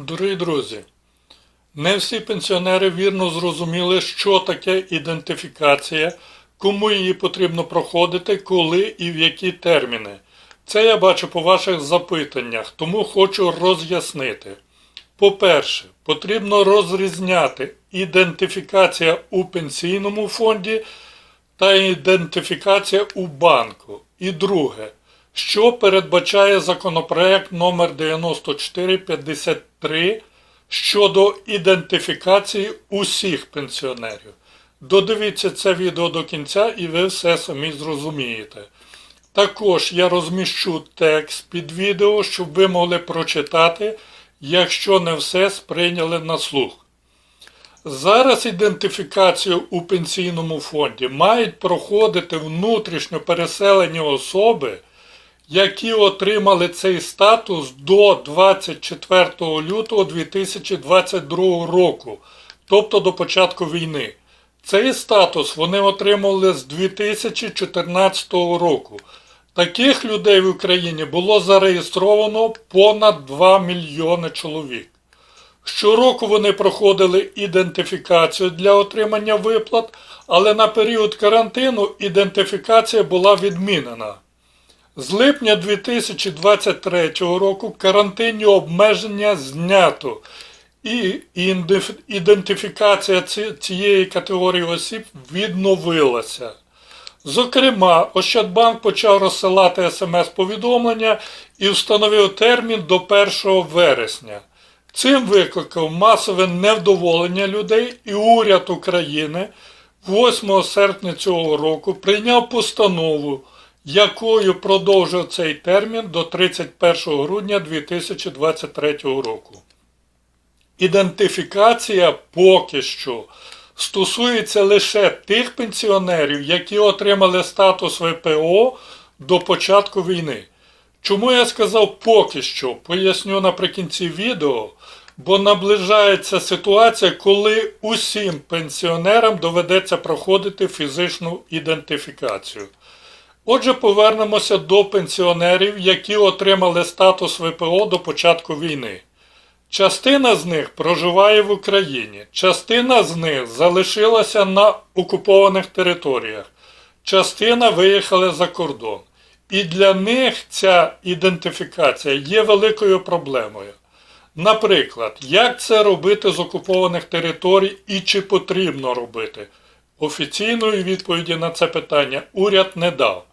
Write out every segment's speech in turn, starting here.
Дорогі друзі, не всі пенсіонери вірно зрозуміли, що таке ідентифікація, кому її потрібно проходити, коли і в які терміни. Це я бачу по ваших запитаннях, тому хочу роз'яснити. По-перше, потрібно розрізняти ідентифікація у пенсійному фонді та ідентифікація у банку. І друге, що передбачає законопроект номер 9453 щодо ідентифікації усіх пенсіонерів. Додивіться це відео до кінця і ви все самі зрозумієте. Також я розміщу текст під відео, щоб ви могли прочитати, якщо не все сприйняли на слух. Зараз ідентифікацію у пенсійному фонді мають проходити внутрішньо переселені особи, які отримали цей статус до 24 лютого 2022 року, тобто до початку війни. Цей статус вони отримали з 2014 року. Таких людей в Україні було зареєстровано понад 2 мільйони чоловік. Щороку вони проходили ідентифікацію для отримання виплат, але на період карантину ідентифікація була відмінена. З липня 2023 року карантинні обмеження знято і ідентифікація цієї категорії осіб відновилася. Зокрема, Ощадбанк почав розсилати смс-повідомлення і встановив термін до 1 вересня. Цим викликав масове невдоволення людей і уряд України 8 серпня цього року прийняв постанову, якою продовжив цей термін до 31 грудня 2023 року. Ідентифікація поки що стосується лише тих пенсіонерів, які отримали статус ВПО до початку війни. Чому я сказав поки що, поясню наприкінці відео, бо наближається ситуація, коли усім пенсіонерам доведеться проходити фізичну ідентифікацію. Отже, повернемося до пенсіонерів, які отримали статус ВПО до початку війни. Частина з них проживає в Україні, частина з них залишилася на окупованих територіях, частина виїхали за кордон. І для них ця ідентифікація є великою проблемою. Наприклад, як це робити з окупованих територій і чи потрібно робити? Офіційної відповіді на це питання уряд не дав.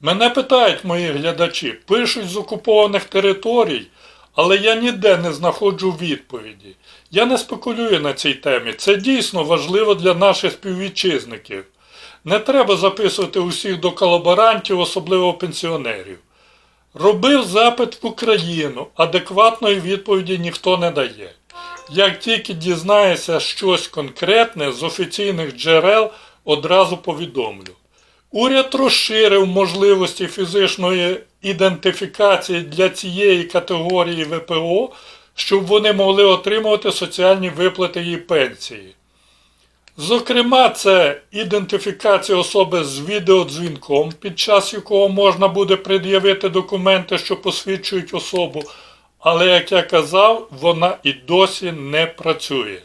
Мене питають мої глядачі, пишуть з окупованих територій, але я ніде не знаходжу відповіді. Я не спекулюю на цій темі. Це дійсно важливо для наших співвітчизників. Не треба записувати усіх до колаборантів, особливо пенсіонерів. Робив запит в Україну, адекватної відповіді ніхто не дає. Як тільки дізнається щось конкретне з офіційних джерел, одразу повідомлю. Уряд розширив можливості фізичної ідентифікації для цієї категорії ВПО, щоб вони могли отримувати соціальні виплати і пенсії. Зокрема, це ідентифікація особи з відеодзвінком, під час якого можна буде пред'явити документи, що посвідчують особу, але, як я казав, вона і досі не працює.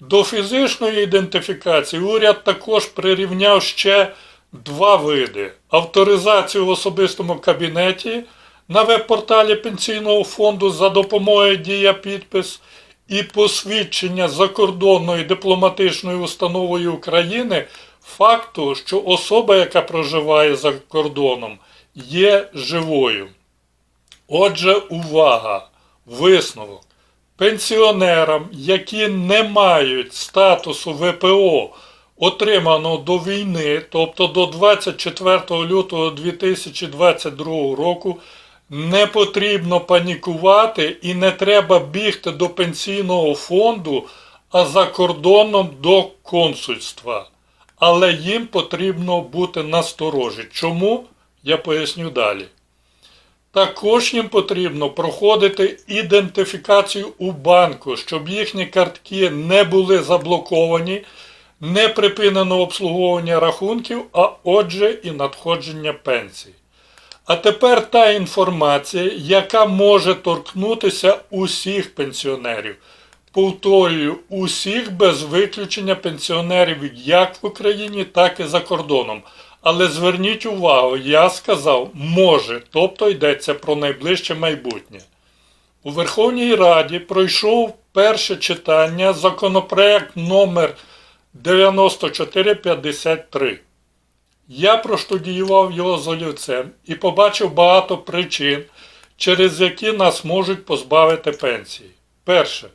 До фізичної ідентифікації уряд також прирівняв ще два види: авторизацію в особистому кабінеті на веб-порталі Пенсійного фонду за допомогою Дія підпис і посвідчення закордонною дипломатичною установою України факту, що особа, яка проживає за кордоном, є живою. Отже, увага! Висновок. Пенсіонерам, які не мають статусу ВПО, отриманого до війни, тобто до 24 лютого 2022 року, не потрібно панікувати і не треба бігти до пенсійного фонду, а за кордоном до консульства. Але їм потрібно бути насторожі. Чому? Я поясню далі. Також їм потрібно проходити ідентифікацію у банку, щоб їхні картки не були заблоковані, не припинено обслуговування рахунків, а отже і надходження пенсій. А тепер та інформація, яка може торкнутися усіх пенсіонерів. Повторюю, усіх без виключення пенсіонерів як в Україні, так і за кордоном. Але зверніть увагу, я сказав може, тобто йдеться про найближче майбутнє. У Верховній Раді пройшов перше читання законопроект номер 9453. Я проштудіював його з олівцем і побачив багато причин, через які нас можуть позбавити пенсії. Перше.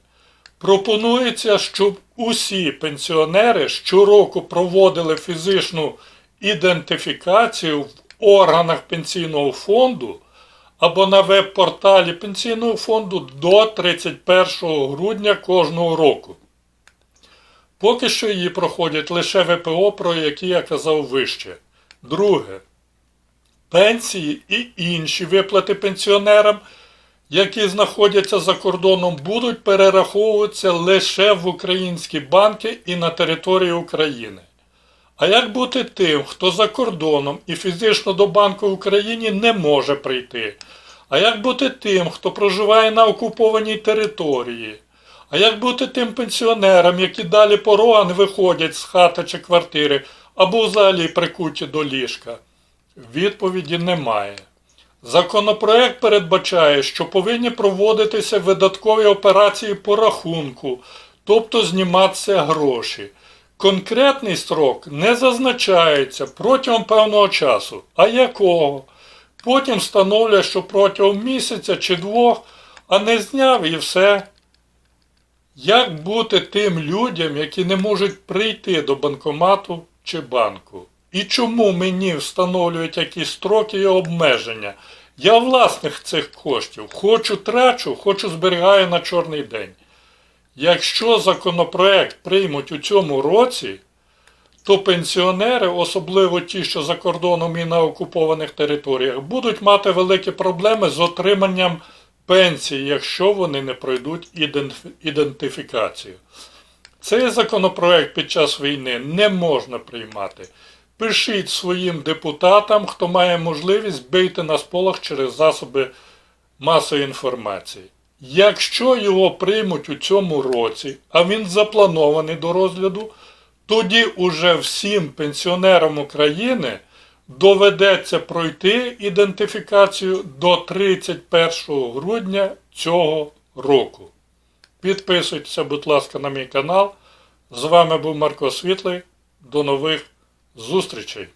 Пропонується, щоб усі пенсіонери щороку проводили фізичну ідентифікацію в органах пенсійного фонду або на веб-порталі пенсійного фонду до 31 грудня кожного року. Поки що її проходять лише ВПО, про які я казав вище. Друге. Пенсії і інші виплати пенсіонерам, які знаходяться за кордоном, будуть перераховуватися лише в українські банки і на території України. А як бути тим, хто за кордоном і фізично до Банку в Україні не може прийти? А як бути тим, хто проживає на окупованій території? А як бути тим пенсіонерам, які далі порога не виходять з хати чи квартири, або взагалі прикуті до ліжка? Відповіді немає. Законопроект передбачає, що повинні проводитися видаткові операції по рахунку, тобто зніматися гроші. Конкретний строк не зазначається протягом певного часу. А якого? Потім встановлює, що протягом місяця чи двох, а не зняв і все. Як бути тим людям, які не можуть прийти до банкомату чи банку? І чому мені встановлюють якісь строки і обмеження? Я власник цих коштів. Хочу трачу, хочу зберігаю на чорний день. Якщо законопроект приймуть у цьому році, то пенсіонери, особливо ті, що за кордоном і на окупованих територіях, будуть мати великі проблеми з отриманням пенсії, якщо вони не пройдуть ідентиф- ідентифікацію. Цей законопроект під час війни не можна приймати. Пишіть своїм депутатам, хто має можливість бити на сполох через засоби масової інформації. Якщо його приймуть у цьому році, а він запланований до розгляду, тоді уже всім пенсіонерам України доведеться пройти ідентифікацію до 31 грудня цього року. Підписуйтеся, будь ласка, на мій канал. З вами був Марко Світлий. До нових зустрічей!